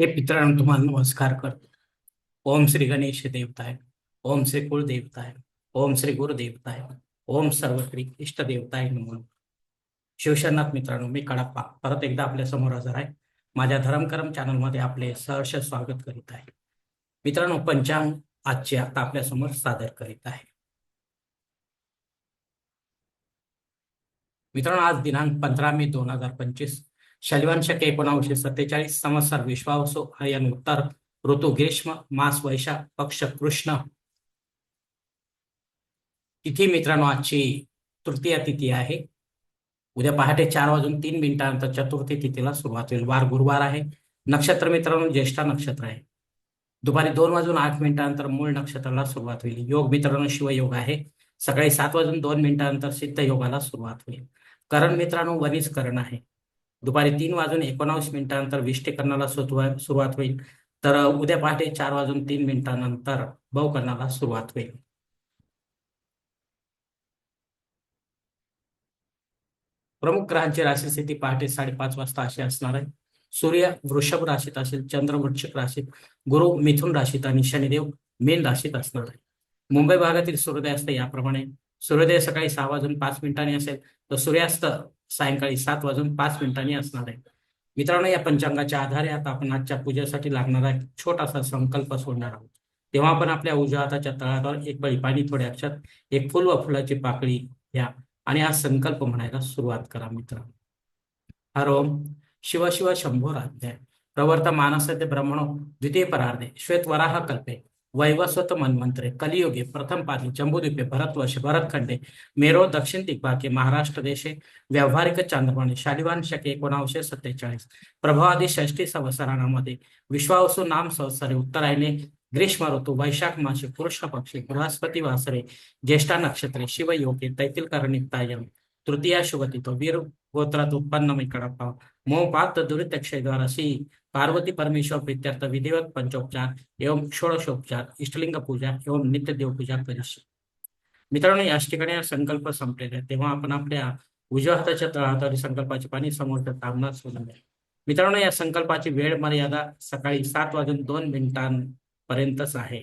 हे मित्रांनो तुम्हाला नमस्कार करतो. ओम श्री गणेश देवताय ओम श्री कुलदेवताय ओम श्री गुरुदेवताय ओम सर्व श्री इष्ट देवताय नमो. शिवशरनाथ मित्रांनो मी कडप्पा. परत एकदा आपल्यासमोर हजर आहे. माझ्या धर्मकरम चॅनलमध्ये आपले सहर्ष स्वागत करीत आहे. मित्रांनो पंचांग आजचे आता आपल्यासमोर सादर करीत आहे. मित्रांनो आज दिनांक पंधरा मे दोन हजार पंचवीस. शनिवार शके सत्तेचाळीस संवत्सर विश्वावसो आयन उत्तर ऋतू ग्रीष्म मास वैशाख पक्ष कृष्ण. तिथी मित्रांनो आजची तृतीय तिथी आहे. उद्या पहाटे चार वाजून तीन मिनिटानंतर चतुर्थी तिथीला सुरुवात होईल. वार गुरुवार आहे. नक्षत्र मित्रांनो ज्येष्ठा नक्षत्र आहे. दुपारी दोन वाजून आठ मिनिटानंतर मूळ नक्षत्राला सुरुवात होईल. योग मित्रांनो शिवयोग आहे. सकाळी सात वाजून दोन मिनिटानंतर सिद्ध योगाला सुरुवात होईल. करण मित्रांनो वनिज करण आहे. दुपारी तीन वाजून एकोणावीस मिनिटानंतर विष्टीकरणाला सुरुवात सुरुवात होईल. तर उद्या पहाटे चार वाजून तीन मिनिटानंतर बहुकरणाला सुरुवात होईल. प्रमुख ग्रहांची राशी स्थिती पहाटे साडेपाच वाजता अशी असणार आहे. सूर्य वृषभ राशीत असेल चंद्र वृक्षक राशीत गुरु मिथुन राशीत आणि शनिदेव मेन राशीत असणार आहे. मुंबई भागातील सूर्योदय याप्रमाणे सूर्योदय सकाळी सहा वाजून पाच मिनिटांनी असेल. तर सूर्यास्त सायंकाळी सात वाजून पाच मिनिटांनी असणार आहे. मित्रांनो या पंचांगाच्या आधारे आता आपण आजच्या पूजेसाठी लागणारा एक छोटासा संकल्प सोडणार आहोत. तेव्हा आपण आपल्या उजव्या हाताच्या तळावर एक बळी पाणी थोड्या अक्षात एक फुल व फुलाची पाकळी घ्या आणि हा संकल्प म्हणायला सुरुवात करा मित्रांनो. हर ओम शिव शिव शंभो राज्ञाय. प्रवर्त मानसते ब्रह्मणो द्वितीय परार्धे. श्वेत वराह कल्पे. वैवस्वत मनमंत्रे कलियुगे प्रथम पादी जम्बूद्वीपे भरतवर्ष भरतखंडे मेरो दक्षिण दिग्भागे महाराष्ट्र देशे व्यावहारिक चांद्रमाने शालिवान शके एकोणावीसशे सत्तेचाळीस प्रभावादी षष्टी संवत्सरामध्ये विश्वावसु नाम संवत्सरे उत्तरायणे ग्रीष्म ऋतू वैशाख मासे कृष्ण पक्षी बृहस्पती वासरे ज्येष्ठा नक्षत्रे शिवयोगे तैतील करनितायम तृतीया शुभतितो वीर गोत्रात उत्पन्न कडप्पा मोपात दुरितक्षयद्वारा सी पार्वती परमेश्वर प्रित्यर्थ विधिवत पंचोपचार एवं षोडशोपचार इष्टलिंग पूजा एवं नित्य देवपूजा करीशी मित्रांनो याच ठिकाणी संकल्प संपलेले तेव्हा आपण आपल्या उजव्या हाताच्या तळहातावरील संकल्पाचे पाणी समोरच्या तांबणात सोडले मित्रांनो या संकल्पाची वेळ मर्यादा सकाळी सात वाजून दोन मिनिटांपर्यंतच आहे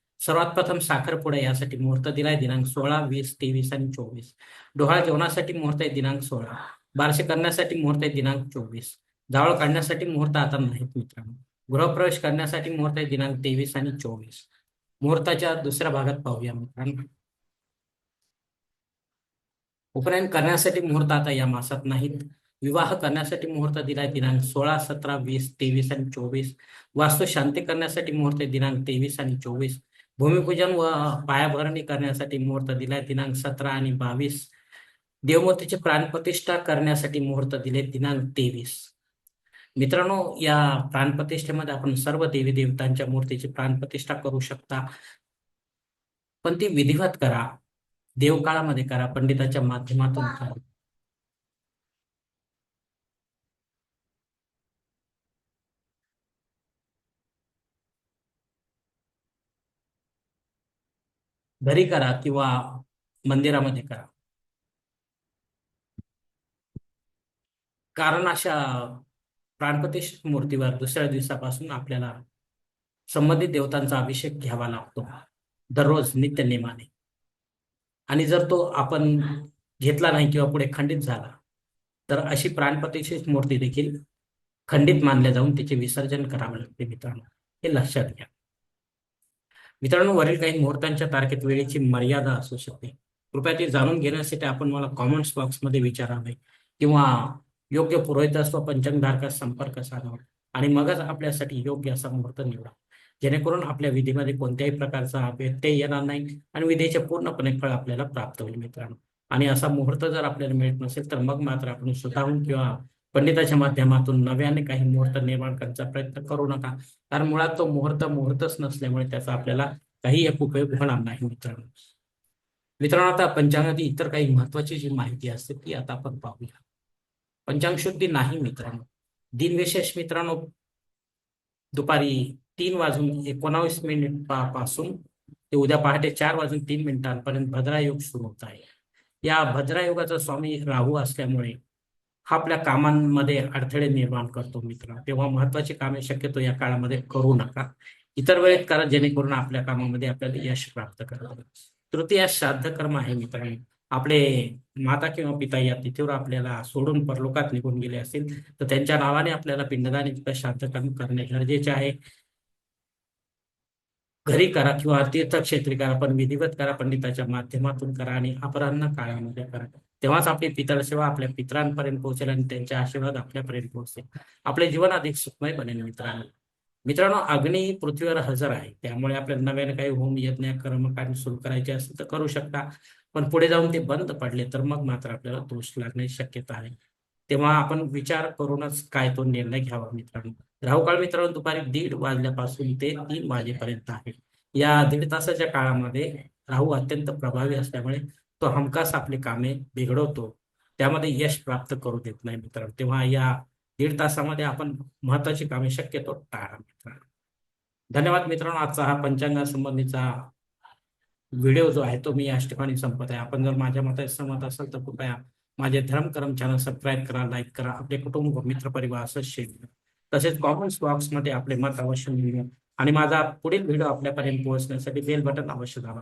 सर्वात प्रथम साखरपुडा यासाठी मुहूर्त दिलाय दिनांक सोळा वीस तेवीस आणि चोवीस. डोहाळ जेवणासाठी मुहूर्त आहे दिनांक सोळा. बारसे करण्यासाठी मुहूर्त आहे दिनांक चोवीस. जावळ काढण्यासाठी मुहूर्त आता नाहीत मित्रांनो. गृहप्रवेश करण्यासाठी मुहूर्त आहे दिनांक तेवीस आणि चोवीस. मुहूर्ताच्या दुसऱ्या भागात पाहूया मित्रांनो. उपनयन करण्यासाठी मुहूर्त आता या मासात नाहीत. विवाह करण्यासाठी मुहूर्त दिलाय दिनांक सोळा सतरा वीस तेवीस आणि चोवीस. वास्तू शांती करण्यासाठी मुहूर्त दिनांक तेवीस आणि चोवीस. भूमिपूजन व पायाभरणी करण्यासाठी मुहूर्त दिलाय. दिनांक सतरा आणि बावीस. देवमूर्तीची प्राणप्रतिष्ठा करण्यासाठी मुहूर्त दिले. दिनांक तेवीस. मित्रांनो या प्राणप्रतिष्ठेमध्ये आपण सर्व देवी देवतांच्या मूर्तीची प्राणप्रतिष्ठा करू शकता. पण ती विधिवत करा. देवकाळामध्ये करा. पंडिताच्या माध्यमातून करा. घरी करा किंवा मंदिरामध्ये करा. कारण अशा प्राणप्रतिष्ठित मूर्तीवर दुसऱ्या दिवसापासून आपल्याला संबंधित देवतांचा अभिषेक घ्यावा लागतो. दररोज नित्य नेमाने. आणि जर तो आपण घेतला नाही किंवा पुढे खंडित झाला तर अशी प्राणप्रतिष्ठित मूर्ती देखील खंडित मानल्या जाऊन तिचे विसर्जन करावे लागते मित्रांनो. हे लक्षात घ्या. मित्रांनो वरील काही मुहूर्तांच्या तारखेत वेळेची मर्यादा असू शकते. कृपया ते जाणून घेण्यासाठी आपण मला कॉमेंट्स बॉक्समध्ये विचारावे किंवा योग्य पुरोहित असतो पंचंगधारकास संपर्क साधावा आणि मगच आपल्यासाठी योग्य असा मुहूर्त निवडा. जेणेकरून आपल्या विधीमध्ये कोणत्याही प्रकारचा व्यत्यय येणार नाही आणि विधीचे पूर्णपणे फळ आपल्याला प्राप्त होईल मित्रांनो. आणि असा मुहूर्त जर आपल्याला मिळत नसेल तर मग मात्र आपण स्वतःहून किंवा पंडिताच्या माध्यमातून नव्याने काही मुहूर्त निर्माण करण्याचा प्रयत्न करू नका. कारण मुळात तो मुहूर्त मुहूर्तच नसल्यामुळे त्याचा आपल्याला काही एक उपयोग होणार नाही मित्रांनो. मित्रांनो आता पंचांगातील इतर काही महत्वाची जी माहिती असते ती आता आपण पाहूया. पंचांग शुद्धी नाही मित्रांनो. दिनविशेष मित्रांनो दुपारी तीन वाजून एकोणावीस मिनिटपासून ते उद्या पहाटे चार वाजून तीन मिनिटांपर्यंत भद्रायोग सुरू होत आहे. या भद्रायोगाचा स्वामी राहू असल्यामुळे हा आपल्या कामांमध्ये अडथळे निर्माण करतो मित्र. तेव्हा महत्वाची कामे शक्यतो या काळामध्ये करू नका. इतर वेळेत करा जेणेकरून आपल्या कामामध्ये आपल्याला यश प्राप्त करता तृतीय श्राद्ध कर्म आहे मित्रांनो. आपले माता किंवा पिता या तिथीवर आपल्याला सोडून परलोकात निघून गेले असतील तर त्यांच्या नावाने आपल्याला पिंडदान इतकं श्राद्ध कर्म करणे गरजेचे आहे. घरी करा किंवा तीर्थक्षेत्री करा पण विधिवत करा पंडिताच्या माध्यमातून करा आणि अपराह्न काळामध्ये करा. तेव्हाच आपली पितळ सेवा आपल्या पितरांपर्यंत पोहोचेल आणि त्यांचे आशीर्वाद आपल्यापर्यंत पोहोचेल. आपले जीवन अधिक सुखमय बनेल मित्रांनो. मित्रांनो अग्नी पृथ्वीवर हजर आहे. त्यामुळे आपल्याला नव्याने काही होम यज्ञ कर्मकांड सुरू करायचे असेल तर करू शकता. पण पुढे जाऊन ते बंद पडले तर मग मात्र आपल्याला दोष लागण्याची शक्यता आहे. तेव्हा आपण विचार करूनच काय तो निर्णय घ्यावा मित्रांनो. राहू काळ मित्रांनो दुपारी दीड वाजल्यापासून ते तीन वाजेपर्यंत आहे. या दीड तासाच्या काळामध्ये राहू अत्यंत प्रभावी असल्यामुळे तो हमखास आपली कामे बिघडवतो. त्यामध्ये यश प्राप्त करू देत नाही मित्रांनो. तेव्हा या दीड तासामध्ये आपण महत्वाची कामे शक्यतो टाळा मित्रांनो. धन्यवाद मित्रांनो. आजचा हा पंचांगासंबंधीचा व्हिडिओ जो आहे तो मी या ठिकाणी संपत आहे. आपण जर माझ्या मता सहमत असाल तर कृपया माझे धर्मकर्म चॅनल सबस्क्राईब करा लाईक करा. आपले कुटुंब मित्र परिवार असं शेअर करा. तसेच कॉमेंट्स बॉक्समध्ये आपले मत अवश्य लिहिणे आणि माझा पुढील व्हिडिओ आपल्यापर्यंत पोहोचण्यासाठी बेल बटन अवश्य दाबा.